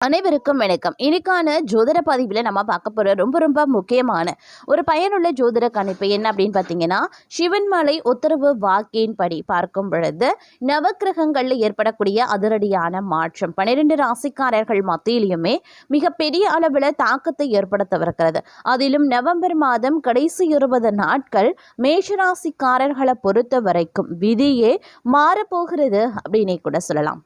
அனைவருக்கும் வணக்கம். இன்னைக்கான ஜோதிட பதிவில் நம்ம பார்க்க போகிற ரொம்ப ரொம்ப முக்கியமான ஒரு பயனுள்ள ஜோதிட கணிப்பு என்ன அப்படின்னு பார்த்தீங்கன்னா சிவன்மலை உத்தரவு வாக்கின்படி பார்க்கும் பொழுது நவக்கிரகங்களில் ஏற்படக்கூடிய அதிரடியான மாற்றம் பன்னிரெண்டு ராசிக்காரர்கள் மத்தியிலையுமே மிகப்பெரிய அளவில் தாக்கத்தை ஏற்படுத்தவிருக்கிறது. அதிலும் நவம்பர் மாதம் கடைசி இருபது நாட்கள் மேஷராசிக்காரர்களை பொறுத்த வரைக்கும் விதியே மாறப்போகிறது அப்படின்னே கூட சொல்லலாம்.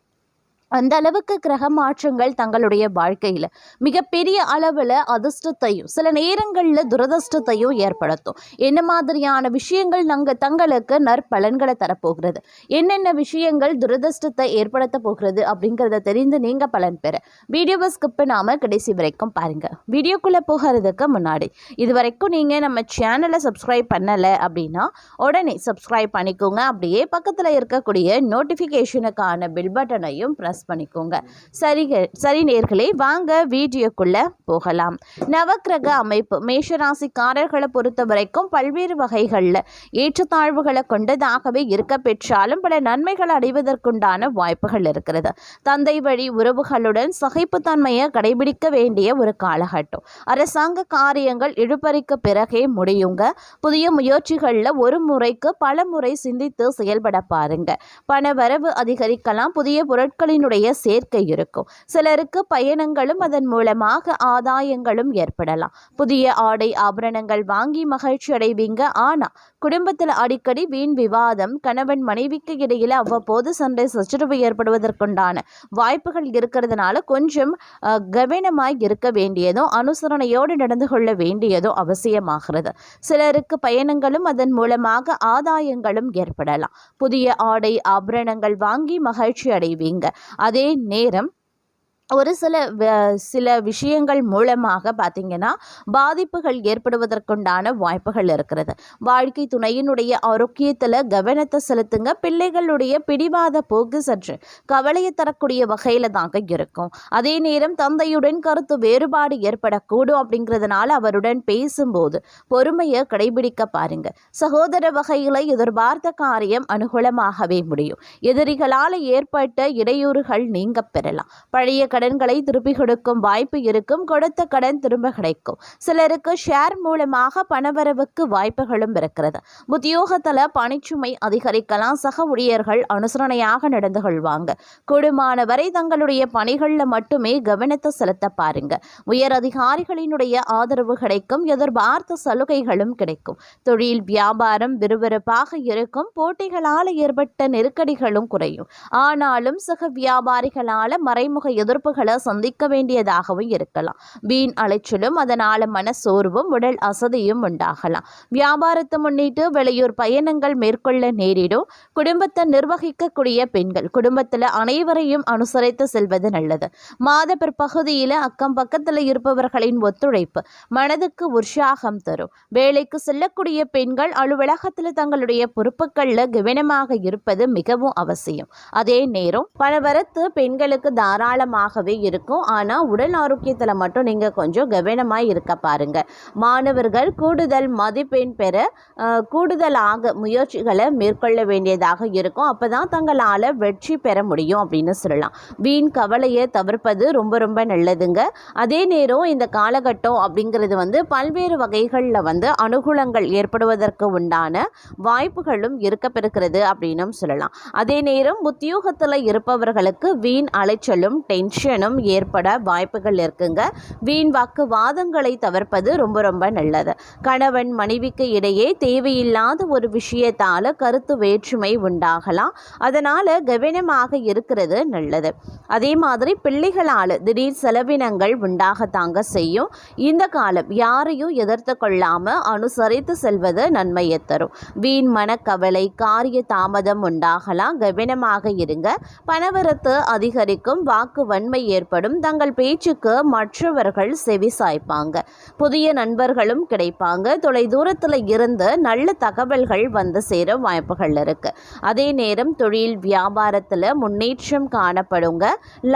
அந்த அளவுக்கு கிரக மாற்றங்கள் தங்களுடைய வாழ்க்கையில் மிகப்பெரிய அளவில் அதிர்ஷ்டத்தையும் சில நேரங்களில் துரதிர்ஷ்டத்தையும் ஏற்படுத்தும். என்ன மாதிரியான விஷயங்கள் நாங்கள் தங்களுக்கு நற்பலன்களை தரப்போகிறது? என்னென்ன விஷயங்கள் துரதிர்ஷ்டத்தை ஏற்படுத்த போகிறது அப்படிங்கிறத தெரிந்து நீங்கள் பலன் பெற. வீடியோவை ஸ்கிப் பண்ணாமல் கடைசி வரைக்கும் பாருங்கள் வீடியோக்குள்ளே போகிறதுக்கு முன்னாடி இது வரைக்கும் நீங்கள் நம்ம சேனலை சப்ஸ்கிரைப் பண்ணலை அப்படின்னா உடனே சப்ஸ்கிரைப் பண்ணிக்கோங்க. அப்படியே பக்கத்தில் இருக்கக்கூடிய நோட்டிஃபிகேஷனுக்கான பில் பட்டனையும் ப்ரெஸ் பண்ணிக்கோங்க. சரி சரி நேர்களே வாங்க வீடியோக்குள்ளே போகலாம். நவக்கிரக அமைப்பு மேஷராசிக்காரர்களை பொறுத்த வரைக்கும் பல்வேறு வகைகளில் ஏற்றத்தாழ்வுகளை கொண்டதாகவே இருக்க பெற்றாலும் பல நன்மைகள் அடைவதற்குண்டான வாய்ப்புகள் இருக்கிறது. தந்தை வழி உறவுகளுடன் சகிப்புத்தன்மையை கடைபிடிக்க வேண்டிய ஒரு காலகட்டம். அரசாங்க காரியங்கள் இழுபறிக்கு பிறகே முடியுங்க. புதிய முயற்சிகளில் ஒரு முறைக்கு பல முறை சிந்தித்து செயல்பட பாருங்க. பண வரவு அதிகரிக்கலாம். புதிய பொருட்களினுடைய சேர்க்கை இருக்கும். சிலருக்கு பயணங்களும் அதன் மூலமாக ஆதாயங்களும் ஏற்படலாம். புதிய ஆடை ஆபரணங்கள் வாங்கி மகிழ்ச்சி அடைவீங்க. ஆனா குடும்பத்தில் அடிக்கடி வீண் விவாதம் கணவன் மனைவிக்கு இடையில அவ்வப்போது சண்டை சச்சரவு ஏற்படுவதற்குண்டான வாய்ப்புகள் இருக்கிறதுனால கொஞ்சம் கவனமாய் இருக்க வேண்டியதும் அனுசரணையோடு நடந்து கொள்ள வேண்டியதும் அவசியமாகிறது. சிலருக்கு பயணங்களும் அதன் மூலமாக ஆதாயங்களும் ஏற்படலாம். புதிய ஆடை ஆபரணங்கள் வாங்கி மகிழ்ச்சி அடைவீங்க. அதே நேரம் ஒரு சில வ- சில விஷயங்கள் மூலமாக பார்த்தீங்கன்னா பாதிப்புகள் ஏற்படுவதற்குண்டான வாய்ப்புகள் இருக்கிறது. வாழ்க்கை துணையினுடைய ஆரோக்கியத்தில் கவனத்தை செலுத்துங்க. பிள்ளைகளுடைய பிடிவாத போக்கு சற்று கவலையை தரக்கூடிய வகையில் தாங்க இருக்கும். அதே நேரம் தந்தையுடன் கருத்து வேறுபாடு ஏற்படக்கூடும் அப்படிங்கிறதுனால அவருடன் பேசும்போது பொறுமையை கடைபிடிக்க பாருங்க. சகோதர வகையில் எதிர்பார்த்த காரியம் அனுகூலமாகவே முடியும். எதிரிகளால் ஏற்பட்ட இடையூறுகள் நீங்க பெறலாம். பழைய கடன்களை திருப்பி கொடுக்கும் வாய்ப்பு இருக்கும். கொடுத்த கடன் திரும்ப கிடைக்கும். சிலருக்கு ஷேர் மூலமாக பணவரவுக்கு வாய்ப்புகளும் இருக்கிறது உத்தியோகத்தில் பணிச்சுமை அதிகரிக்கலாம். சக ஊழியர்கள் அனுசரணையாக நடந்து கொள்வாங்க. கூடுமான வரை தங்களுடைய பணிகளில் மட்டுமே கவனத்தை செலுத்த பாருங்க. உயர் அதிகாரிகளினுடைய ஆதரவு கிடைக்கும். எதிர்பார்த்த சலுகைகளும் கிடைக்கும். தொழில் வியாபாரம் விறுவிறுப்பாக இருக்கும். போட்டிகளால் ஏற்பட்ட நெருக்கடிகளும் குறையும். ஆனாலும் சக வியாபாரிகளால் மறைமுக எதிர்ப்பு எதிர்ப்புகளை சந்திக்க வேண்டியதாகவும் இருக்கலாம். வீண் அலைச்சலும் அதனால மனசோர்வும் உடல் அசதியும் உண்டாகலாம். வியாபாரத்தை முன்னிட்டு வெளியூர் பயணங்கள் மேற்கொள்ள நேரிடும். குடும்பத்தை நிர்வகிக்கக்கூடிய பெண்கள் குடும்பத்தில் அனைவரையும் அனுசரித்து செல்வது நல்லது. மாத பிற்பகுதியில் அக்கம் பக்கத்தில் இருப்பவர்களின் ஒத்துழைப்பு மனதுக்கு உற்சாகம் தரும். வேலைக்கு செல்லக்கூடிய பெண்கள் அலுவலகத்தில் தங்களுடைய பொறுப்புகளில் கவனமாக இருப்பது மிகவும் அவசியம். அதே நேரம் பணவரத்து பெண்களுக்கு தாராளமாக தாராளமாகவே இருக்கும். ஆனால் உடல் ஆரோக்கியத்தில் மட்டும் நீங்கள் கொஞ்சம் கவனமாக இருக்க பாருங்க. மாணவர்கள் கூடுதல் மதிப்பெண் பெற கூடுதலாக முயற்சிகளை மேற்கொள்ள வேண்டியதாக இருக்கும். அப்போ தான் தங்களால் வெற்றி பெற முடியும் அப்படின்னு சொல்லலாம். வீண் கவலையை தவிர்ப்பது ரொம்ப ரொம்ப நல்லதுங்க. அதே நேரம் இந்த காலகட்டம் அப்படிங்கிறது வந்து பல்வேறு வகைகளில் வந்து அனுகூலங்கள் ஏற்படுவதற்கு உண்டான வாய்ப்புகளும் இருக்கப்பெறுகிறது அப்படின்னும் சொல்லலாம். அதே நேரம் உத்தியோகத்தில் இருப்பவர்களுக்கு வீண் அலைச்சலும் டென்ஷன் டென்ஷனும் ஏற்பட வாய்ப்புகள் இருக்குங்க. வீண் வாக்குவாதங்களை தவிர்ப்பது ரொம்ப ரொம்ப நல்லது. கணவன் மனைவிக்கு இடையே தேவையில்லாத ஒரு விஷயத்தால் கருத்து வேற்றுமை உண்டாகலாம். அதனால் கவனமாக இருக்கிறது நல்லது. அதே மாதிரி பிள்ளைகளால் திடீர் செலவினங்கள் உண்டாகத்தாங்க செய்யும். இந்த காலம் யாரையும் எதிர்த்து கொள்ளாமல் அனுசரித்து செல்வது நன்மையை தரும். வீண் மனக்கவலை காரிய தாமதம் உண்டாகலாம். கவனமாக இருங்க. பணவரத்து அதிகரிக்கும். வாக்கு வன்மை ஏற்படும் தங்கள் பேச்சுக்கு மற்றவர்கள் செவி சாய்ப்பாங்க. புதிய நண்பர்களும் கிடைப்பாங்க. தொலை தூரத்தில் இருந்து நல்ல தகவல்கள் வந்து சேர வாய்ப்புகள் இருக்கு. அதே நேரம் தொழில் வியாபாரத்தில் முன்னேற்றம் காணப்படுங்க.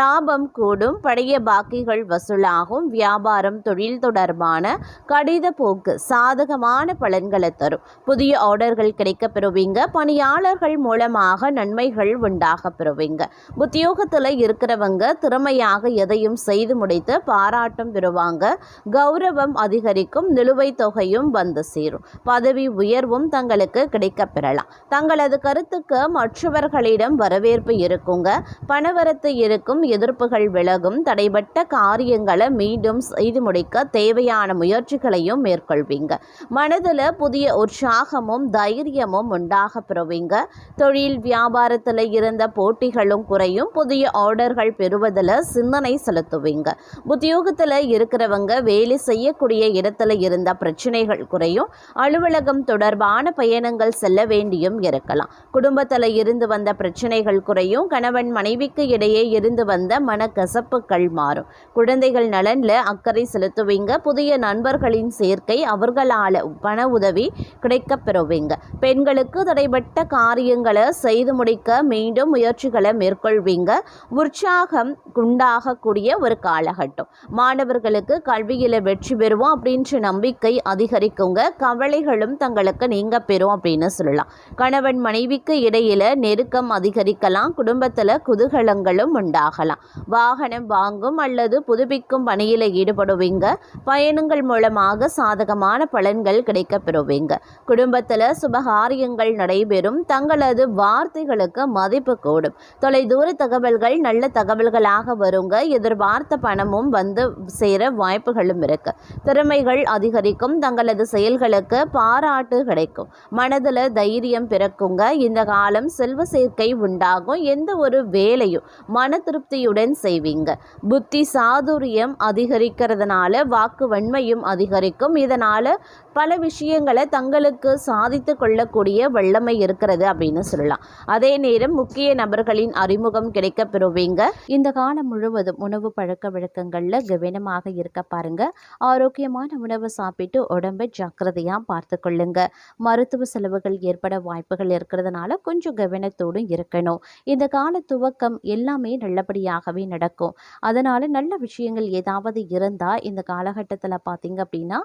லாபம் கூடும். பழைய பாக்கிகள் வசூலாகும். வியாபாரம் தொழில் தொடர்பான கடித போக்கு சாதகமான பலன்களை தரும். புதிய ஆர்டர்கள் கிடைக்க பெறுவீங்க பணியாளர்கள் மூலமாக நன்மைகள் உண்டாக பெறுவீங்க. உத்தியோகத்தில் இருக்கிறவங்க திறமை முழுமையாக எதையும் செய்து முடித்து பாராட்டும் பெறுவாங்க கௌரவம் அதிகரிக்கும் நிலுவைத் தொகையும் வந்து சேரும். பதவி உயர்வும் தங்களுக்கு கிடைக்கப் பெறலாம் தங்களது கருத்துக்கு மற்றவர்களிடம் வரவேற்பு இருக்குங்க. பணவரத்து இருக்கும் எதிர்ப்புகள் விலகும். தடைபட்ட காரியங்களை மீண்டும் செய்து முடிக்க தேவையான முயற்சிகளையும் மேற்கொள்வீங்க. மனதில் புதிய உற்சாகமும் தைரியமும் உண்டாக பெறுவீங்க. தொழில் வியாபாரத்தில் இருந்த போட்டிகளும் குறையும். புதிய ஆர்டர்கள் பெறுவதில் சிந்தனை செலுத்துவீங்க. உத்தியோகத்தில் இருக்கிறவங்க வேலை செய்யக்கூடிய இடத்துல இருந்த பிரச்சனைகள் குறையும். அலுவலகம் தொடர்பான பயணங்கள் செல்ல வேண்டியும் இருக்கலாம். குடும்பத்தில் இருந்து வந்த பிரச்சனைகள் குறையும். கணவன் மனைவிக்கு இடையே இருந்து வந்த மனக்கசப்புகள் மாறும். குழந்தைகள் நலனில் அக்கறை செலுத்துவீங்க. புதிய நண்பர்களின் சேர்க்கை அவர்களால் பண உதவி கிடைக்கப் பெறுவீங்க. பெண்களுக்கு தடைபட்ட காரியங்களை செய்து முடிக்க மீண்டும் முயற்சிகளை மேற்கொள்வீங்க. உற்சாகம் உண்டாகக்கூடிய ஒரு காலகட்டம். மாணவர்களுக்கு கல்வியில் வெற்றி பெறுவோம் அப்படின்ற நம்பிக்கை அதிகரிக்குங்க. கவலைகளும் தங்களுக்கு நீங்க பெறும் அப்படின்னு சொல்லலாம். கணவன் மனைவிக்கு இடையில நெருக்கம் அதிகரிக்கலாம். குடும்பத்தில் குதூகலங்களும் உண்டாகலாம். வாகனம் வாங்கும் அல்லது புதுப்பிக்கும் பணியில் ஈடுபடுவீங்க. பயணங்கள் மூலமாக சாதகமான பலன்கள் கிடைக்க பெறுவீங்க. குடும்பத்தில் சுபகாரியங்கள் நடைபெறும். தங்களது வார்த்தைகளுக்கு மதிப்பு கூடும். தொலைதூர தகவல்கள் நல்ல தகவல்களாக வருங்க. எதிர்பார்த்த பணமும் வந்து சேர வாய்ப்புகளும் இருக்கு. திறமைகள் அதிகரிக்கும். தங்களது செயல்களுக்கு பாராட்டு கிடைக்கும். மனதில் தைரியம் பிறக்குங்க. இந்த காலம் செல்வ சேர்க்கை உண்டாகும். எந்த ஒரு வேலையும் மன திருப்தியுடன் செய்வீங்க. புத்தி சாதுரியம் அதிகரிக்கிறதுனால வாக்கு வன்மையும் அதிகரிக்கும். இதனால் பல விஷயங்களை தங்களுக்கு சாதித்து கொள்ளக்கூடிய வல்லமை இருக்கிறது அப்படின்னு சொல்லலாம். அதே நேரம் முக்கிய நபர்களின் அறிமுகம் கிடைக்க பெறுவீங்க. இந்த காலம் முழுவதும் உணவு பழக்க வழக்கங்களில் கவனமாக இருக்க பாருங்க. ஆரோக்கியமான உணவு சாப்பிட்டு உடம்பை ஜாக்கிரதையாக பார்த்து கொள்ளுங்க. மருத்துவ செலவுகள் ஏற்பட வாய்ப்புகள் இருக்கிறதுனால கொஞ்சம் கவனத்தோடும் இருக்கணும். இந்த கால துவக்கம் எல்லாமே நல்லபடியாகவே நடக்கும். அதனால் நல்ல விஷயங்கள் ஏதாவது இருந்தால் இந்த காலகட்டத்தில் பார்த்தீங்க அப்படின்னா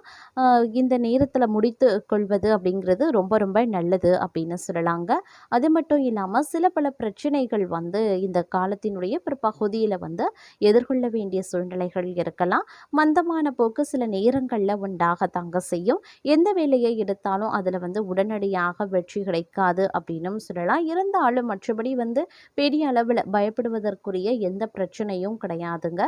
இந்த நேரம் நேரத்தில் முடித்து கொள்வது அப்படிங்கிறது ரொம்ப ரொம்ப நல்லது அப்படின்னு சொல்லலாங்க. அது மட்டும் இல்லாமல் சில பல பிரச்சனைகள் வந்து இந்த காலத்தினுடைய ஒரு பகுதியில் வந்து எதிர்கொள்ள வேண்டிய சூழ்நிலைகள் இருக்கலாம். மந்தமான போக்கு சில நேரங்களில் உண்டாகத்தாங்க செய்யும். எந்த வேலையை எடுத்தாலும் அதில் வந்து உடனடியாக வெற்றி கிடைக்காது அப்படின்னும் சொல்லலாம். இருந்தாலும் மற்றபடி வந்து பெரிய அளவில் பயப்படுவதற்குரிய எந்த பிரச்சனையும் கிடையாதுங்க.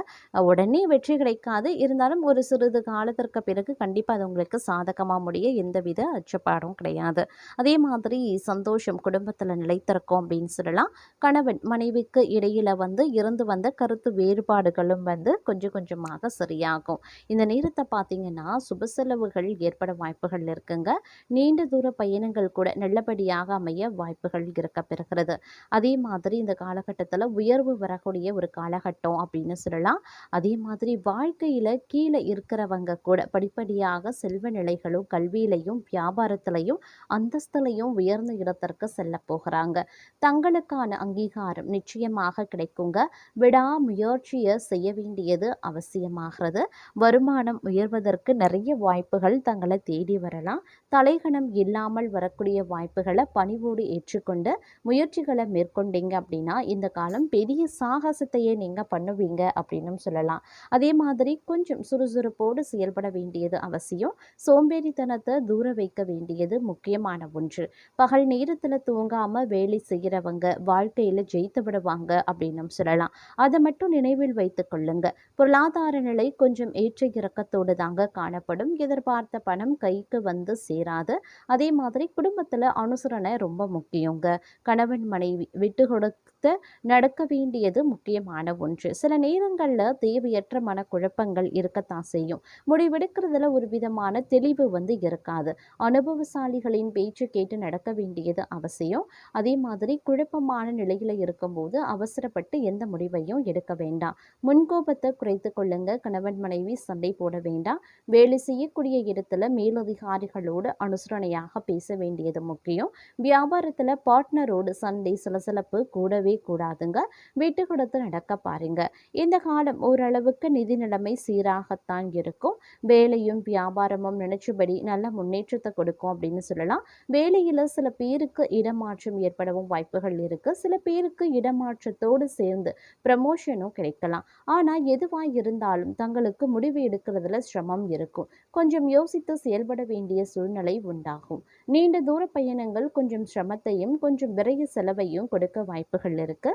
உடனே வெற்றி கிடைக்காது. இருந்தாலும் ஒரு சிறிது காலத்திற்கு பிறகு கண்டிப்பாக அது உங்களுக்கு சாதகம் சாதகமாக முடிய எந்தவித அச்சப்பாடும் கிடையாது. அதே மாதிரி சந்தோஷம் குடும்பத்தில் நிலைத்திருக்கும் அப்படின்னு சொல்லலாம். கணவன் மனைவிக்கு இடையில வந்து இருந்து வந்த கருத்து வேறுபாடுகளும் வந்து கொஞ்சம் கொஞ்சமாக சரியாகும். இந்த நேரத்தை பார்த்தீங்கன்னா சுப செலவுகள் ஏற்பட வாய்ப்புகள் இருக்குங்க. நீண்ட தூர பயணங்கள் கூட நல்லபடியாக அமைய வாய்ப்புகள் இருக்க பெறுகிறது. அதே மாதிரி இந்த காலகட்டத்தில் உயர்வு வரக்கூடிய ஒரு காலகட்டம் அப்படின்னு சொல்லலாம். அதே மாதிரி வாழ்க்கையில் கீழே இருக்கிறவங்க கூட படிப்படியாக செல்வ நிலைகள் அவர்களும் கல்வியிலையும் வியாபாரத்திலையும் அந்தஸ்திலையும் உயர்ந்த இடத்திற்கு செல்ல போகிறாங்க. தங்களுக்கான அங்கீகாரம் நிச்சயமாக கிடைக்குங்க. விடாமுயற்சியை செய்ய வேண்டியது அவசியமாகிறது. வருமானம் உயர்வதற்கு நிறைய வாய்ப்புகள் தங்களை தேடி வரலாம். தலைகணம் இல்லாமல் வரக்கூடிய வாய்ப்புகளை பணிவோடு ஏற்றுக்கொண்டு முயற்சிகளை மேற்கொண்டீங்க அப்படின்னா இந்த காலம் பெரிய சாகசத்தையே நீங்கள் பண்ணுவீங்க அப்படின்னு சொல்லலாம். அதே மாதிரி கொஞ்சம் சுறுசுறுப்போடு செயல்பட வேண்டியது அவசியம். சோம்பி சோம்பேறித்தனத்தை தூர வைக்க வேண்டியது முக்கியமான ஒன்று. பகல் நேரத்தில் தூங்காமல் வேலை செய்கிறவங்க வாழ்க்கையில் ஜெயித்து விடுவாங்க அப்படின்னும் சொல்லலாம். அதை மட்டும் நினைவில் வைத்து கொள்ளுங்க. பொருளாதார நிலை கொஞ்சம் ஏற்ற இறக்கத்தோடு தாங்க காணப்படும். எதிர்பார்த்த பணம் கைக்கு வந்து சேராது. அதே மாதிரி குடும்பத்தில் அனுசரணை ரொம்ப முக்கியங்க. கணவன் மனைவி விட்டு கொடுத்து நடக்க வேண்டியது முக்கியமான ஒன்று. சில நேரங்களில் தேவையற்ற மனக்குழப்பங்கள் இருக்கத்தான் செய்யும். முடிவெடுக்கிறதுல ஒரு விதமான தெளிவு வந்து இருக்காது. அனுபவசாலிகளின் பேச்சு கேட்டு நடக்க வேண்டியது அவசியம். அதே மாதிரி குழப்பமான நிலையில் இருக்கும்போது அவசரப்பட்டு எந்த முடிவையும் எடுக்க வேண்டாம். முன்கோபத்தை குறைத்து கொள்ளுங்க. கணவன் மனைவி சண்டை போட வேண்டாம். வேலை செய்யக்கூடிய இடத்துல மேலதிகாரிகளோடு அனுசரணையாக பேச வேண்டியது முக்கியம். வியாபாரத்தில் பார்ட்னரோடு சண்டை சலசலப்பு கூடவே கூடாதுங்க. விட்டு கொடுத்து நடக்க பாருங்க. இந்த காலம் ஓரளவுக்கு நிதி நிலைமை சீராகத்தான் இருக்கும். வேலையும் வியாபாரமும் நினைச்சு நினைச்சபடி நல்ல முன்னேற்றத்தை கொடுக்கும் அப்படின்னு சொல்லலாம். வேலையில் சில பேருக்கு இடமாற்றம் ஏற்படவும் வாய்ப்புகள் இருக்கு. சில பேருக்கு இடமாற்றத்தோடு சேர்ந்து ப்ரமோஷனும் கிடைக்கலாம். ஆனால் எதுவாக இருந்தாலும் தங்களுக்கு முடிவு எடுக்கிறதுல சிரமம் இருக்கும். கொஞ்சம் யோசித்து செயல்பட வேண்டிய சூழ்நிலை உண்டாகும். நீண்ட தூர பயணங்கள் கொஞ்சம் சிரமத்தையும் கொஞ்சம் விரைய செலவையும் கொடுக்க வாய்ப்புகள் இருக்கு.